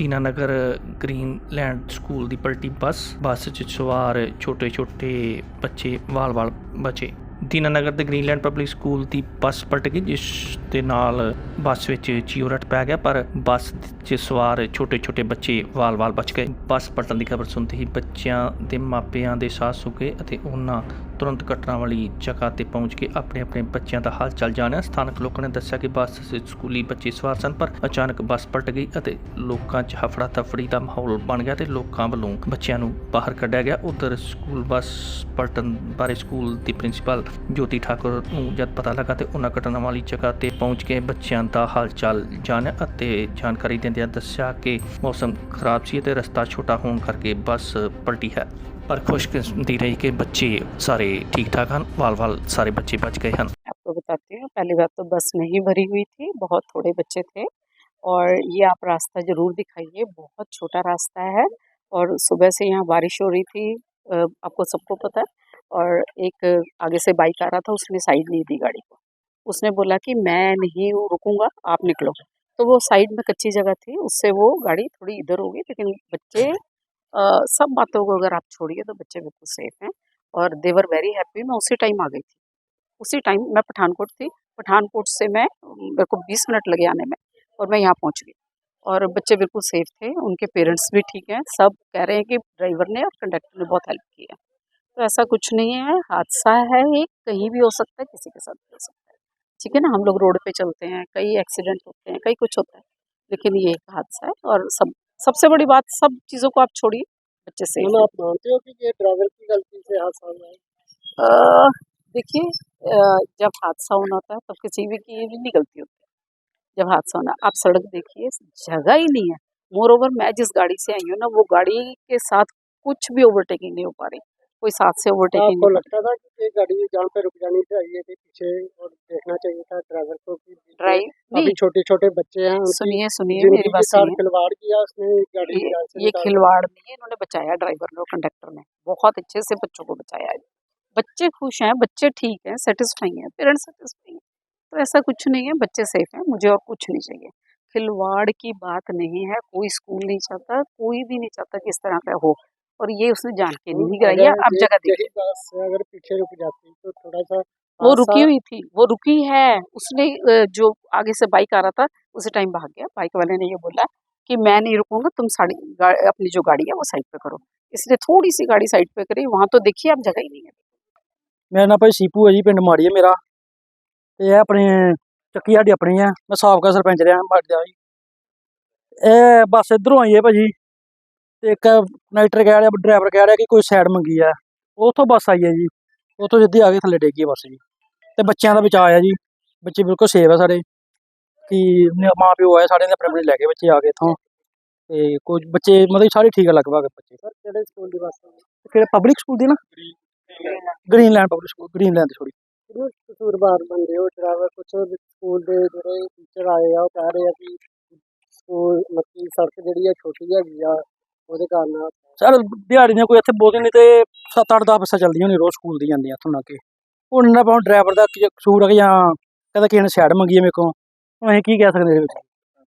ਦੀਨਾ Nagar Dinanagar Greenland school ਦੀ ਪਲਟੀ ਬੱਸ ਬੱਸ 'ਚ ਸਵਾਰ ਛੋਟੇ-ਛੋਟੇ ਬੱਚੇ, ਵਾਲ-ਵਾਲ ਬਚੇ। ਦੀਨਾਨਗਰ ਦੇ ਗ੍ਰੀਨਲੈਂਡ ਪਬਲਿਕ ਸਕੂਲ ਦੀ ਬੱਸ ਪਲਟ ਗਈ, ਜਿਸ ਦੇ ਨਾਲ ਬੱਸ ਵਿੱਚ ਚਿਉਰਟ ਪੈ ਗਿਆ, ਪਰ ਬੱਸ 'ਚ ਸਵਾਰ ਛੋਟੇ-ਛੋਟੇ ਬੱਚੇ, ਵਾਲ-ਵਾਲ ਬਚ ਗਏ। ਬੱਸ ਪਲਟਣ ਦੀ ਖਬਰ ਸੁਣਦੇ ਹੀ ਬੱਚਿਆਂ ਦੇ ਮਾਪਿਆਂ ਦੇ ਸਾਹ ਸੁੱਕੇ ਅਤੇ ਉਹਨਾਂ ਤੁਰੰਤ ਘਟਨਾ ਵਾਲੀ ਜਗ੍ਹਾ ਤੇ ਪਹੁੰਚ ਕੇ ਆਪਣੇ ਆਪਣੇ ਬੱਚਿਆਂ ਦਾ ਹਾਲ ਚਾਲ ਜਾਣਿਆ। ਸਥਾਨਕ ਲੋਕਾਂ ਨੇ ਦੱਸਿਆ ਕਿ ਬੱਸ ਸਕੂਲੀ ਬੱਚੇ ਸਵਾਰ ਸਨ, ਪਰ ਅਚਾਨਕ ਬੱਸ ਪਲਟ ਗਈ ਅਤੇ ਲੋਕਾਂ 'ਚ ਹਫੜਾ ਤਫੜੀ ਦਾ ਮਾਹੌਲ ਬਣ ਗਿਆ ਤੇ ਲੋਕਾਂ ਵੱਲੋਂ ਬੱਚਿਆਂ ਨੂੰ ਬਾਹਰ ਕੱਢਿਆ ਗਿਆ। ਉਧਰ ਸਕੂਲ ਬੱਸ ਪਲਟਣ ਬਾਰੇ ਸਕੂਲ ਦੀ ਪ੍ਰਿੰਸੀਪਲ ਜੋਤੀ ਠਾਕੁਰ ਨੂੰ ਜਦ ਪਤਾ ਲੱਗਾ ਤੇ ਉਹਨਾਂ ਘਟਨਾ ਵਾਲੀ ਜਗ੍ਹਾ ਤੇ ਪਹੁੰਚ ਕੇ ਬੱਚਿਆਂ ਦਾ ਹਾਲ ਚਾਲ ਜਾਣਿਆ ਅਤੇ ਜਾਣਕਾਰੀ ਦਿੰਦਿਆਂ ਦੱਸਿਆ ਕਿ ਮੌਸਮ ਖਰਾਬ ਸੀ ਤੇ ਰਸਤਾ ਛੋਟਾ ਹੋਣ ਕਰਕੇ ਬੱਸ ਪਲਟੀ ਹੈ। ਪਰ ਖੁਸ਼ਕਿਸਮਤੀ ਰਹੀ ਕਿ ਬੱਚੇ ਸਾਰੇ ਠੀਕ ਠਾਕ ਹਨ ਵਾਲ-ਵਾਲ ਸਾਰੇ ਬੱਚੇ बच गए हैं आपको बताती हूँ पहली बात तो बस नहीं भरी हुई थी बहुत थोड़े बच्चे थे और ये आप रास्ता ज़रूर दिखाइए बहुत छोटा रास्ता है और सुबह से यहाँ बारिश हो रही थी अ, आपको सबको पता है और एक आगे से बाइक आ रहा था उसने साइड नहीं दी गाड़ी को उसने बोला कि मैं नहीं रुकूंगा आप निकलो तो वो साइड में कच्ची जगह थी उससे वो गाड़ी थोड़ी इधर हो गई लेकिन बच्चे सब बातों को अगर आप छोड़िए तो बच्चे बिल्कुल सेफ़ हैं। और देवर वेरी हैप्पी मैं उसी टाइम आ गई थी। उसी टाइम मैं पठानकोट थी। पठानकोट से मैं, मेरे को 20 मिनट लगे आने में और मैं यहाँ पहुँच गई। और बच्चे बिल्कुल सेफ़ थे, उनके पेरेंट्स भी ठीक हैं, सब कह रहे हैं कि ड्राइवर ने और कंडक्टर ने बहुत हेल्प की है तो ऐसा कुछ नहीं है, हादसा है ये कहीं भी हो सकता है, किसी के साथ भी हो सकता है। ठीक है ना, हम लोग रोड पे चलते हैं, कई एक्सीडेंट होते हैं, कई कुछ होता है, लेकिन ये एक हादसा है और सब सबसे बड़ी बात सब चीज़ों को आप छोड़िए बच्चे मैम हैं। आप मानते हो कि ये ड्राइवर की गलती से हादसा हुआ है? देखिए जब हादसा होना होता है तब किसी भी की भी नहीं गलती होती है। जब हादसा होना आप सड़क देखिए जगह ही नहीं है। मोर ओवर मैं जिस गाड़ी से आई हूँ ना वो गाड़ी के साथ कुछ भी ओवरटेकिंग नहीं हो पा रही। कोई साथ से ओवरटेकिंग नहीं लगता था कि ये गाड़ी जहाँ पे रुक जानी चाहिए थी पीछे और देखना चाहिए था ड्राइवर को कि ड्राइव अभी छोटे छोटे बच्चे हैं सुनिए सुनिए मेरी बात सुनिए। खिलवाड़ किया उसने गाड़ी ये ये खिलवाड़ नहीं है इन्होंने बचाया ड्राइवर ने और कंडक्टर ने। बहुत अच्छे से बच्चों को बचाया बच्चे खुश हैं बच्चे ठीक हैं सेटिस्फाई हैं पेरेंट्स सेटिस्फाई हैं। तो ऐसा कुछ नहीं है बच्चे सेफ़ हैं मुझे और कुछ नहीं चाहिए। खिलवाड़ की बात नहीं है कोई स्कूल नहीं चाहता कोई भी नहीं चाहता कि इस तरह का हो। और ये उसने जान के नहीं कराई अब जगह देखिए। अगर पीछे रुक जाती तो थोड़ा सा वो हादसा- रुकी हुई थी वो रुकी है उसने अ, जो आगे से बाइक आ रहा था उसी टाइम भाग गया बाइक वाले ने ये बोला कि मैं नहीं रुकूंगा तुम साड़ी गा, अपनी जो गाड़ी है वो साइड पे करो इसलिए थोड़ी सी गाड़ी साइड पे करी वहां तो देखिए अब जगह ही नहीं है ਮੇਰਾ ਨਾਂ ਭਾਈ ਸੀਪੂ ਹੈ ਜੀ ਪਿੰਡ ਮਾੜੀ ਹੈ ਮੇਰਾ ਤੇ ਇਹ ਆਪਣੇ ਚੱਕੀ ਸਾਡੀ ਆਪਣੀ ਹੈ ਮੈਂ ਸਾਬਕਾ ਸਰਪੰਚ ਰਿਹਾ ਮਾੜੀ ਦਾ ਜੀ ਇਹ ਬੱਸ ਇਧਰੋਂ ਆਈ ਹੈ ਭਾਜੀ ਤੇ ਇੱਕ ਕਨੈਕਟਰ ਕਹਿ ਰਿਹਾ ਡਰਾਈਵਰ ਕਹਿ ਰਿਹਾ ਕਿ ਕੋਈ ਸਾਈਡ ਮੰਗੀ ਆ ਉਥੋਂ ਬੱਸ ਆਈ ਹੈ ਜੀ ਉਥੋਂ ਸਿੱਧੀ ਆ ਕੇ ਥੱਲੇ ਡੇਗੀ ਬੱਸ ਜੀ ਤੇ ਬੱਚਿਆਂ ਦਾ ਬਚਾਅ ਆ ਜੀ। ਬੱਚੇ ਬਿਲਕੁਲ ਸੇਫ ਆ ਸਾਡੇ। ਕਿ ਨ- ਮਾਂ ਪਿਓ ਆਏ ਸਾਡੇ ਨੇ ਆਪਣੇ ਆਪਣੇ ਲੈ ਕੇ ਬੱਚੇ ਆ ਗਏ ਇੱਥੋਂ। ਤੇ ਕੁਝ ਬੱਚੇ ਮਤਲਬ ਸਾਰੇ ਠੀਕ ਆ ਲਗਭਗ ਬੱਚੇ। ਸਰ ਕਿਹੜੇ ਸਕੂਲ ਦੀ ਬੱਸ ਕਿਹੜੇ ਪਬਲਿਕ ਸਕੂਲ ਦੀ ਨਾ? ਗ੍ਰੀਨਲੈਂਡ ਪਬਲਿਕ ਸਕੂਲ ਗ੍ਰੀਨਲੈਂਡ ਕਿਹਨੂੰ ਕਸੂਰਵਾਰ ਬੰਦੇ ਹੋ ਡਰਾਈਵਰ ਕੁਛ ਸਕੂਲ ਦੇ ਜਿਹੜੇ ਟੀਚਰ ਆਏ ਆ ਉਹ ਕਹਿ ਰਹੇ ਆ ਕਿ ਸਕੂਲ ਮੱਕੀ ਸੜਕ ਜਿਹੜੀ ਆ ਛੋਟੀ ਹੈਗੀ ਆ ਉਹਦੇ ਕਾਰਨ ਸਰ ਦਿਹਾੜੀ ਦੀਆਂ ਕੋਈ ਇੱਥੇ ਬਹੁਤੀ ਨਹੀਂ ਤੇ 7-8 10 ਬੱਸਾਂ ਚੱਲਦੀਆਂ ਨੇ ਰੋਜ਼ ਸਕੂਲ ਦੀ ਜਾਂਦੀਆਂ ਇੱਥੋਂ ਨਾ ਕੇ। ਹੁਣ ਨਾ ਪਾਉ ਡਰਾਈਵਰ ਦਾ ਕੀ ਕਸੂਰ ਹੈ ਜਾਂ ਕਹਿੰਦਾ ਕਿਸੇ ਨੇ ਸਾਈਡ ਮੰਗੀ ਹੈ ਮੇਰੇ ਕੋਲ ਹੁਣ ਅਸੀਂ ਕੀ ਕਹਿ ਸਕਦੇ ਇਹਦੇ ਵਿੱਚ?